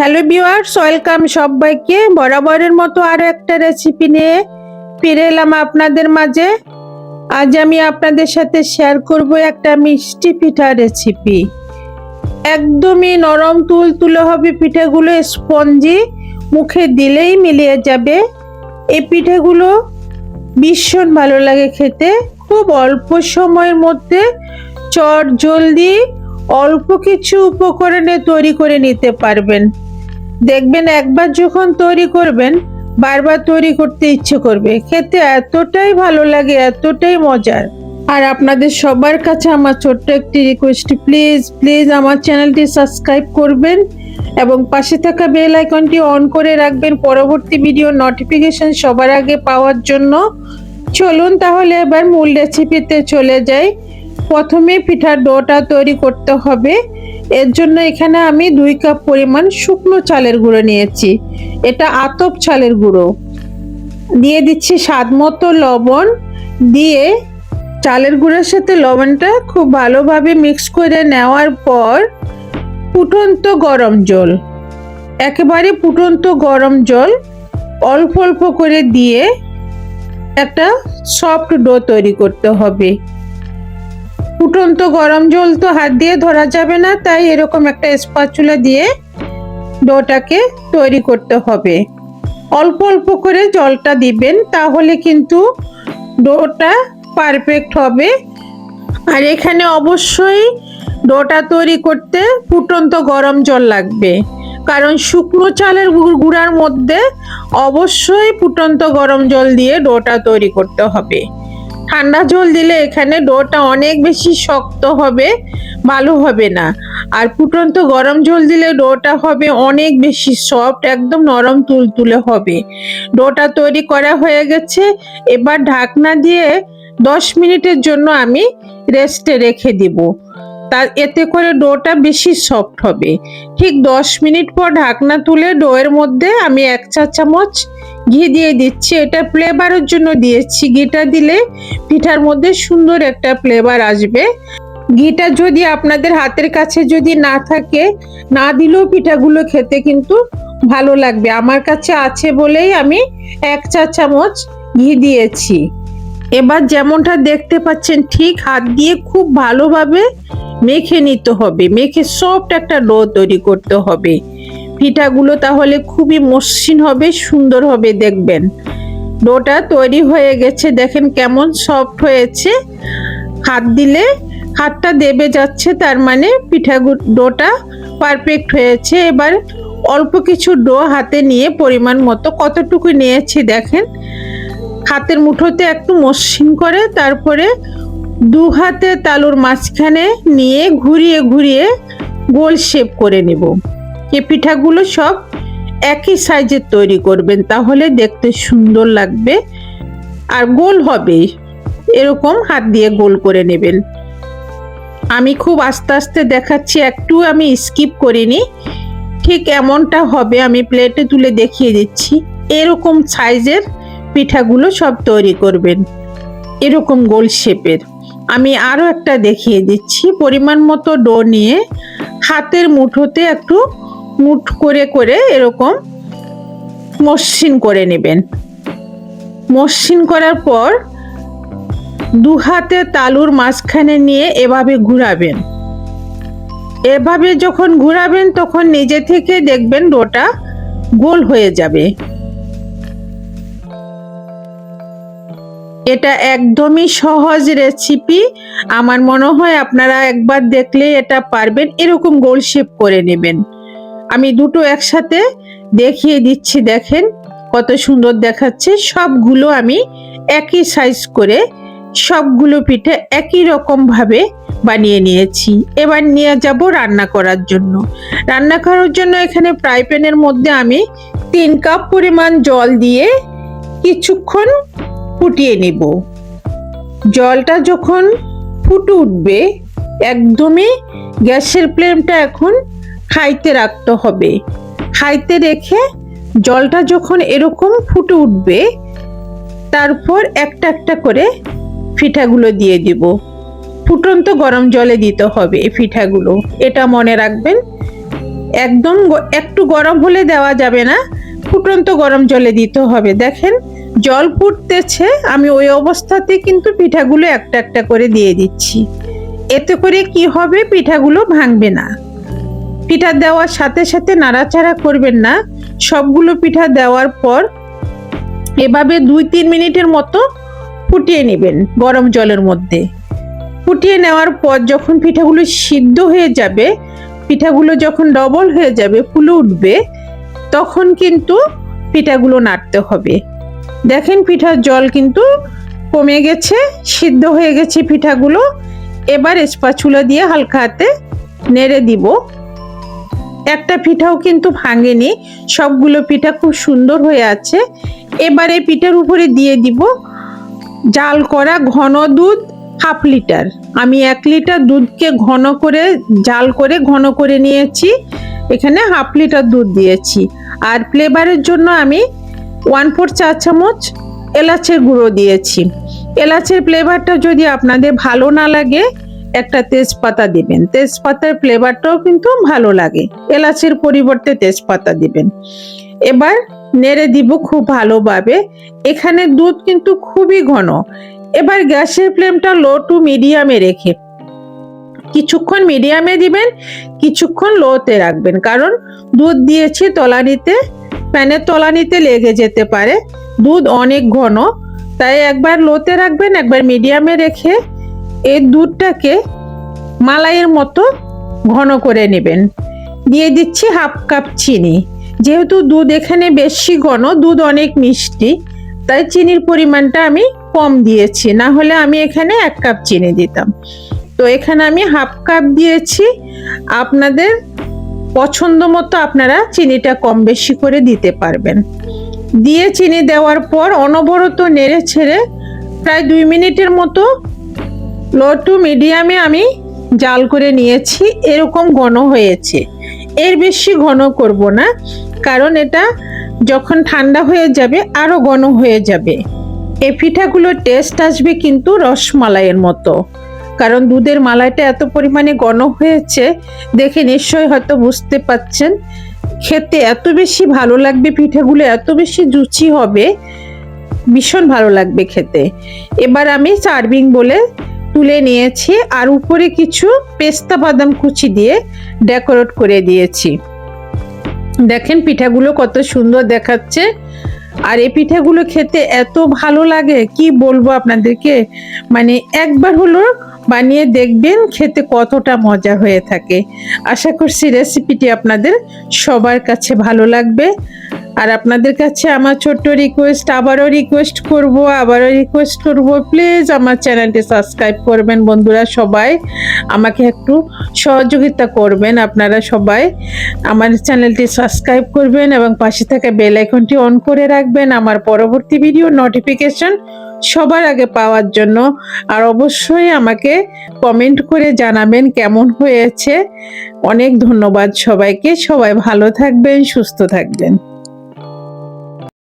Hello viewers welcome সবাইকে। বরাবরের মতো আরও একটা রেসিপি নিয়ে ফিরে এলাম আপনাদের মাঝে। আজ আমি আপনাদের সাথে শেয়ার করব একটা মিষ্টি পিঠা রেসিপি একদমই নরম তুল তুলে হবে পিঠাগুলো স্পঞ্জি মুখে দিলেই মিলিয়ে যাবে। এই পিঠেগুলো ভীষণ ভালো লাগে খেতে। খুব অল্প সময়ের মধ্যে চট জলদি অল্প কিছু উপকরণে তৈরি করে নিতে পারবেন। দেখবেন একবার যখন তৈরি করবেন, বারবার তৈরি করতে ইচ্ছে করবে। খেতে এতটাই ভালো লাগে, এতটাই মজার। আর আপনাদের সবার কাছে আমার ছোট্ট একটি রিকোয়েস্ট প্লিজ প্লিজ আমার চ্যানেলটি সাবস্ক্রাইব করবেন এবং পাশে থাকা বেল আইকনটি অন করে রাখবেন। পরবর্তী ভিডিও নোটিফিকেশন সবার আগে পাওয়ার জন্য। চলুন তাহলে এবার মূল রেসিপিতে চলে যাই। প্রথমে পিঠার ডোটা তৈরি করতে হবে। এর জন্য এখানে আমি দুই কাপ পরিমাণ শুকনো চালের গুঁড়ো নিয়েছি। এটা আতপ চালের গুঁড়ো। দিয়ে দিচ্ছি স্বাদ মতো লবণ। দিয়ে চালের গুঁড়োর সাথে লবণটা খুব ভালোভাবে মিক্স করে নেওয়ার পর ফুটন্ত গরম জল। একেবারে ফুটন্ত গরম জল অল্প অল্প করে দিয়ে একটা সফট ডো তৈরি করতে হবে। ফুটন্ত গরম জল তো হাত দিয়ে ধরা যাবে না, তাই এরকম একটা স্পাচুলা দিয়ে ডোটাকে তৈরি করতে হবে। অল্প অল্প করে জলটা দিবেন, তাহলে কিন্তু ডোটা পারফেক্ট হবে। আর এখানে অবশ্যই ডোটা তৈরি করতে ফুটন্ত গরম জল লাগবে। কারণ শুকনো চালের গুঁড়ার মধ্যে অবশ্যই ফুটন্ত গরম জল দিয়ে ডোটা তৈরি করতে হবে। ঠান্ডা জল দিলে এখানে ডোটা অনেক বেশি শক্ত হবে ভালো হবে না। আর ফুটন্ত গরম জল দিলে ডোটা হবে অনেক বেশি সফট, একদম নরম তুলতুলে হবে। ডোটা তৈরি করা হয়ে গেছে। এবার ঢাকনা দিয়ে দশ মিনিটের জন্য আমি রেস্টে রেখে দিব। তা এতে করে ডোটা বেশি সফট হবে। ঠিক দশ মিনিট পর ঢাকনা তুলে ডোয়ের মধ্যে আমি এক চা চামচ ঘি দিয়ে দিচ্ছি, এটা ফ্লেভারের জন্য দিয়েছি। ঘিটা দিলে পিঠার মধ্যে সুন্দর একটা ফ্লেভার আসবে। ঘিটা যদি আপনাদের হাতের কাছে যদি না থাকে, না দিলেও পিঠাগুলো খেতে কিন্তু ভালো লাগবে। আমার কাছে আছে বলেই আমি এক চা চামচ ঘি দিয়েছি। এবার যেমনটা দেখতে পাচ্ছেন, ঠিক হাত দিয়ে খুব ভালোভাবে মেখে নিতে হবে। মেখে সফট একটা ডো তৈরি করতে হবে। পিঠাগুলো তাহলে খুবই মসৃণ হবে, সুন্দর হবে, দেখবেন। ডোটা তৈরি হয়ে গেছে, দেখেন কেমন সফট হয়েছে। হাত দিলে হাতটা দেবে যাচ্ছে, তার মানে পিঠা ডোটা পারফেক্ট হয়েছে। এবার অল্প কিছু ডো হাতে নিয়ে পরিমাণ মতো কতটুকু নিয়েছি দেখেন। হাতের মুঠোতে একটু মসৃণ করে, তারপরে দু হাতে তালুর মাঝখানে নিয়ে ঘুরিয়ে ঘুরিয়ে গোল শেপ করে নেব। এই পিঠাগুলো সব একই সাইজের তৈরি করবেন, তাহলে দেখতে সুন্দর লাগবে আর গোল হবে। এরকম হাত দিয়ে গোল করে নেবেন। আমি খুব আস্তে আস্তে দেখাচ্ছি, একটু আমি স্কিপ করিনি। ঠিক এমনটা হবে, আমি প্লেটে তুলে দেখিয়ে দিচ্ছি। এরকম সাইজের পিঠাগুলো সব তৈরি করবেন, এরকম গোল শেপের। আমি আরও একটা দেখিয়ে দিচ্ছি, পরিমাণ মতো ডো নিয়ে হাতের মুঠোতে একটু মুঠ করে করে এরকম মসৃণ করে নেবেন। মসৃণ করার পর দু হাতে তালুর মাঝখানে নিয়ে এভাবে ঘুরাবেন। এভাবে যখন ঘুরাবেন, তখন নিজে থেকে দেখবেন ডোটা গোল হয়ে যাবে। এটা একদমই সহজ রেসিপি আমার মনে হয় আপনারা একবার দেখলে এটা পারবেন। এরকম গোল শেপ করে নেবেন। আমি দুটো একসাথে দেখিয়ে দিচ্ছি, দেখেন কত সুন্দর দেখাচ্ছে। সবগুলো আমি একই সাইজ করে সবগুলো পিঠে একই রকম ভাবে বানিয়ে নিয়েছি। এবার নিয়ে যাব রান্না করার জন্য। রান্না করার জন্য এখানে ফ্রাই প্যানের মধ্যে আমি তিন কাপ পরিমাণ জল দিয়ে কিছুক্ষণ ফুটিয়ে নিব। জলটা যখন ফুটে উঠবে, একদমই গ্যাসের ফ্লেমটা এখন হাইতে রাখতে হবে। হাইতে রেখে জলটা যখন এরকম ফুটে উঠবে, তারপর একটা একটা করে পিঠাগুলো দিয়ে দিব। ফুটন্ত গরম জলে দিতে হবে এই পিঠাগুলো এটা মনে রাখবেন, একদম একটু গরম হলে দেওয়া যাবে না, ফুটন্ত গরম জলে দিতে হবে। দেখেন, জল ফুটতেছে, আমি ওই অবস্থাতে কিন্তু পিঠাগুলো একটা একটা করে দিয়ে দিচ্ছি। এতে করে কি হবে? পিঠাগুলো ভাঙবে না। পিঠা দেওয়ার সাথে সাথে নাড়াচাড়া করবেন না। সবগুলো পিঠা দেওয়ার পর এভাবে দুই তিন মিনিটের মতো ফুটিয়ে নেবেন গরম জলের মধ্যে। ফুটিয়ে নেওয়ার পর যখন পিঠাগুলো সিদ্ধ হয়ে যাবে, পিঠাগুলো যখন ডবল হয়ে যাবে, ফুলে উঠবে, তখন কিন্তু পিঠাগুলো নাড়তে হবে। দেখেন পিঠার জল কিন্তু কমে গেছে, সিদ্ধ হয়ে গেছে পিঠাগুলো। এবার স্পাচুলা দিয়ে হালকা হাতে নেড়ে দিব। একটা পিঠাও কিন্তু ভাঙেনি। সবগুলো পিঠা খুব সুন্দর হয়ে আছে। এবারে পিঠার উপরে দিয়ে দিব জাল করা ঘন দুধ হাফ লিটার। আমি এক লিটার দুধকে ঘন করে, জাল করে ঘন করে নিয়েছি। এখানে হাফ লিটার দুধ দিয়েছি। আর ফ্লেভারের জন্য আমি ওয়ান ফোর চা চামচ এলাচের গুঁড়ো দিয়েছি। এলাচের ফ্লেভারটা যদি আপনাদের ভালো না লাগে একটা তেজপাতা দিবেন। তেজপাতার ফ্লেভারটাও কিন্তু ভালো লাগে। এলাচের পরিবর্তে তেজপাতা দিবেন। এবার নেড়ে দিব খুব ভালোভাবে। এখানে দুধ কিন্তু খুবই ঘন। এবার গ্যাসের ফ্লেমটা লো টু মিডিয়ামে রেখে কিছুক্ষণ মিডিয়ামে দিবেন, কিছুক্ষণ লোতে রাখবেন। কারণ দুধ দিয়েছি তলানিতে প্যানের তলানিতে লেগে যেতে পারে। দুধ অনেক ঘন, তাই একবার লোতে রাখবেন, একবার মিডিয়ামে রেখে এই দুধটাকে মালাইয়ের মতো ঘন করে নেবেন। দিয়ে দিচ্ছি হাফ কাপ চিনি। যেহেতু দুধ এখানে বেশি ঘন, দুধ অনেক মিষ্টি, তাই চিনির পরিমাণটা আমি কম দিয়েছি। না হলে আমি এখানে এক কাপ চিনি দিতাম। তো এখানে আমি হাফ কাপ দিয়েছি। আপনাদের পছন্দ মতো আপনারা চিনিটা কম বেশি করে দিতে পারবেন। দিয়ে চিনি দেওয়ার পর অনবরত নেড়ে ছেড়ে প্রায় দুই মিনিটের মতো লো টু মিডিয়ামে আমি জাল করে নিয়েছি, এরকম ঘন হয়েছে। এর বেশি ঘন করব না, কারণ এটা যখন ঠান্ডা হয়ে যাবে আরও ঘন হয়ে যাবে। এ পিঠাগুলোর টেস্ট আসবে কিন্তু রসমালাইয়ের মতো। কারণ দুধের মালাইটা এত পরিমাণে ঘন হয়েছে, দেখে নিশ্চয়ই হয়তো বুঝতে পাচ্ছেন। খেতে এত বেশি ভালো লাগবে পিঠাগুলো, এত বেশি জুচি হবে, ভীষণ ভালো লাগবে খেতে। এবার আমি সার্ভিং বলে তুলে নিয়েছি আর উপরে কিছু পেস্তা বাদাম কুচি দিয়ে ডেকোরেট করে দিয়েছি। দেখেন পিঠাগুলো কত সুন্দর দেখাচ্ছে। আর এই পিঠাগুলো খেতে এত ভালো লাগে, কি বলব আপনাদেরকে? মানে একবার হলো বানিয়ে দেখবেন, খেতে কতটা মজা হয়ে থাকে। আশা করছি রেসিপিটি আপনাদের সবার কাছে ভালো লাগবে। আর আপনাদের কাছে আমার ছোট্ট রিকোয়েস্ট আবারও রিকোয়েস্ট করব, আবারও রিকোয়েস্ট করব। প্লিজ আমার চ্যানেলটি সাবস্ক্রাইব করবেন বন্ধুরা সবাই। আমাকে একটু সহযোগিতা করবেন আপনারা সবাই। আমার চ্যানেলটি সাবস্ক্রাইব করবেন এবং পাশে থাকা বেল আইকনটি অন করে রাখবেন। আমার পরবর্তী ভিডিও নোটিফিকেশন সবার আগে পাওয়ার জন্য। আর অবশ্যই আমাকে কমেন্ট করে জানাবেন কেমন হয়েছে। অনেক ধন্যবাদ সবাইকে। সবাই ভালো থাকবেন, সুস্থ থাকবেন।